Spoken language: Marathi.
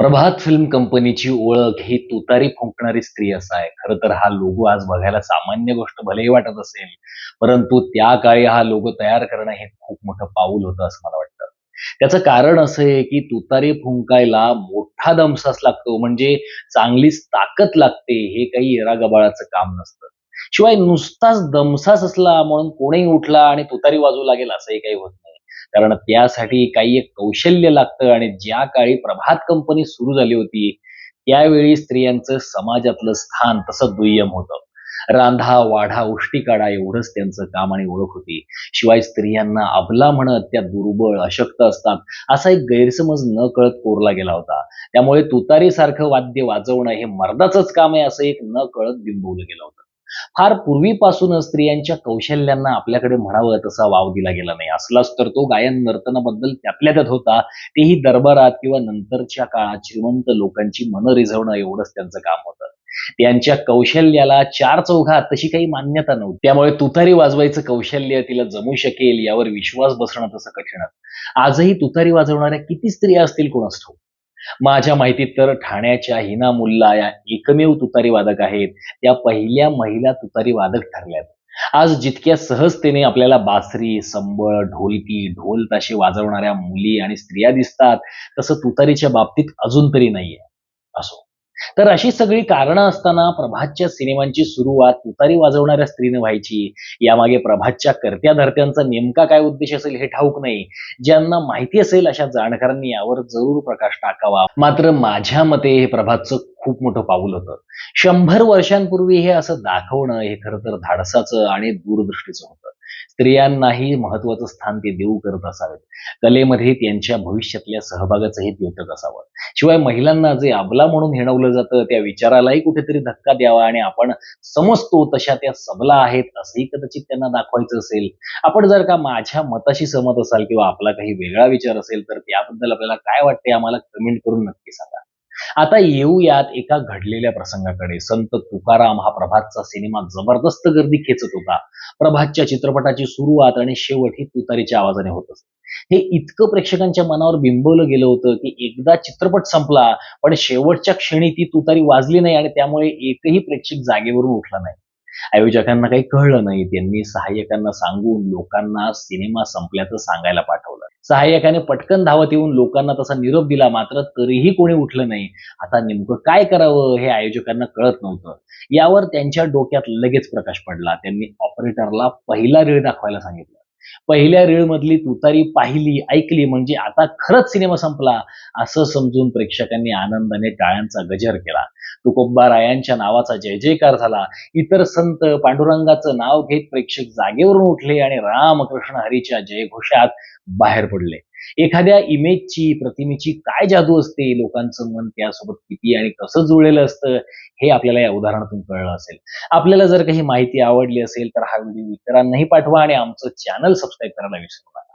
प्रभात फिल्म कंपनीची ओळख ही तुतारी फुंकणारी स्त्री असा आहे. खरं तर हा लोगो आज बघायला सामान्य गोष्ट भलेही वाटत असेल परंतु त्या काळी हा लोगो तयार करणं हे खूप मोठं पाऊल होतं असं मला वाटतं. त्याचं कारण असं आहे की तुतारी फुंकायला मोठा दमसास लागतो म्हणजे चांगलीच ताकद लागते हे काही येरागबाळाचं काम नसतं. शिवाय नुसताच दमसास असला म्हणून कोणीही उठला आणि तुतारी वाजू लागेल असंही काही होत नाही. कारण त्यासाठी काही एक कौशल्य लागतं आणि ज्या काळी प्रभात कंपनी सुरू झाली होती त्यावेळी स्त्रियांचं समाजातलं स्थान तसं दुय्यम होतं. रांधा वाढा उष्टी काढा एवढंच त्यांचं काम आणि ओळख होती. शिवाय स्त्रियांना अबला म्हणत त्या दुर्बळ अशक्त असतात असा एक गैरसमज न कळत कोरला गेला होता. त्यामुळे तुतारी सारखं वाद्य वाजवणं हे मर्दाचंच काम आहे असं एक न कळत बिंबवलं गेलं होतं. फार पूर्वीपासूनच स्त्रियांच्या कौशल्यांना आपल्याकडे म्हणावं तसा वाव दिला गेला नाही. असलाच तर तो गायन नर्तनाबद्दल त्यातल्या त्यात होता. तेही दरबारात किंवा नंतरच्या काळात श्रीमंत लोकांची मनं रिझवणं एवढंच त्यांचं काम होतं. त्यांच्या कौशल्याला चार चौघात तशी काही मान्यता नव्हती. त्यामुळे तुतारी वाजवायचं कौशल्य तिला जमू शकेल यावर विश्वास बसणं तसं कठीणच आजही तुतारी वाजवणाऱ्या किती स्त्रिया असतील कोणास ठाऊक? माझ्या माहितीत तर ठाण्याच्या हिना मुल्ला या एकमेव तुतारी वादक आहेत. त्या पहिल्या महिला तुतारी वादक ठरल्यात. आज जितक्या सहजतेने आपल्याला बासरी संबळ ढोलकी ढोल ताशे वाजवणाऱ्या मुली आणि स्त्रिया दिसतात तसं तुतारीच्या बाबतीत अजून तरी नाहीये. असो. तर अशी सगळी कारणं असताना प्रभातच्या सिनेमांची सुरुवात तुतारी वाजवणाऱ्या स्त्रीने व्हायची. यामागे प्रभातच्या कर्त्या धर्त्यांचा नेमका काय उद्देश असेल हे ठाऊक नाही. ज्यांना माहिती असेल अशा जाणकारांनी यावर जरूर प्रकाश टाकावा. मात्र माझ्या मते हे प्रभातचं खूप मोठं पाऊल होतं. शंभर वर्षांपूर्वी हे असं दाखवणं हे खरं तर धाडसाचं आणि दूरदृष्टीचं होतं. स्त्रियांनाही महत्वाचं स्थान ते देऊ करत असावेत. कलेमध्ये त्यांच्या भविष्यातल्या सहभागाचंही द्योतक असावं. शिवाय महिलांना जे अबला म्हणून हिणवलं जातं त्या विचारालाही कुठेतरी धक्का द्यावा आणि आपण समजतो तशा त्या सबला आहेत असंही कदाचित त्यांना दाखवायचं असेल. आपण जर का माझ्या मताशी सहमत असाल किंवा आपला काही वेगळा विचार असेल तर त्याबद्दल आपल्याला काय वाटते आम्हाला कमेंट करून नक्की सांगा. आता येऊयात एका घडलेल्या प्रसंगाकडे. संत तुकाराम हा प्रभातचा सिनेमा जबरदस्त गर्दी खेचत होता. प्रभातच्या चित्रपटाची सुरुवात आणि शेवट ही तुतारीच्या आवाजाने होत असते. हे इतकं प्रेक्षकांच्या मनावर बिंबवलं गेलं होतं की एकदा चित्रपट संपला पण शेवटच्या क्षणी ती तुतारी वाजली नाही आणि त्यामुळे एकही प्रेक्षक जागेवरून उठला नाही. आयोजकांना काही कळलं नाही. त्यांनी सहाय्यकांना सांगून लोकांना सिनेमा संपल्याचं सांगायला पाठवलं. सहाय्यकाने पटकन धावत येऊन लोकांना तसा निरोप दिला मात्र तरीही कोणी उठलं नाही. आता नेमकं काय करावं हे आयोजकांना कळत नव्हतं. यावर त्यांच्या डोक्यात लगेच प्रकाश पडला. त्यांनी ऑपरेटरला पहिला रीळ दाखवायला सांगितलं. पहिल्या रीळ मधली तुतारी पाहिली ऐकली म्हणजे आता खरंच सिनेमा संपला असं समजून प्रेक्षकांनी आनंदाने टाळ्यांचा गजर केला. तुकोबा रायांच्या नावाचा जय जयकार झाला. इतर संत पांडुरंगाचं नाव घेत प्रेक्षक जागेवरून उठले आणि रामकृष्ण हरीच्या जयघोषात बाहेर पडले. एखाद्या इमेजची प्रतिमेची काय जादू असते? लोकांचं मन त्यासोबत किती आणि कसं जुळलेलं असतं? हे आपल्याला या उदाहरणातून कळलं असेल. आपल्याला जर काही माहिती आवडली असेल तर हा व्हिडिओ इतरांनाही पाठवा आणि आमचं चॅनल सबस्क्राईब करायला विसरू नका.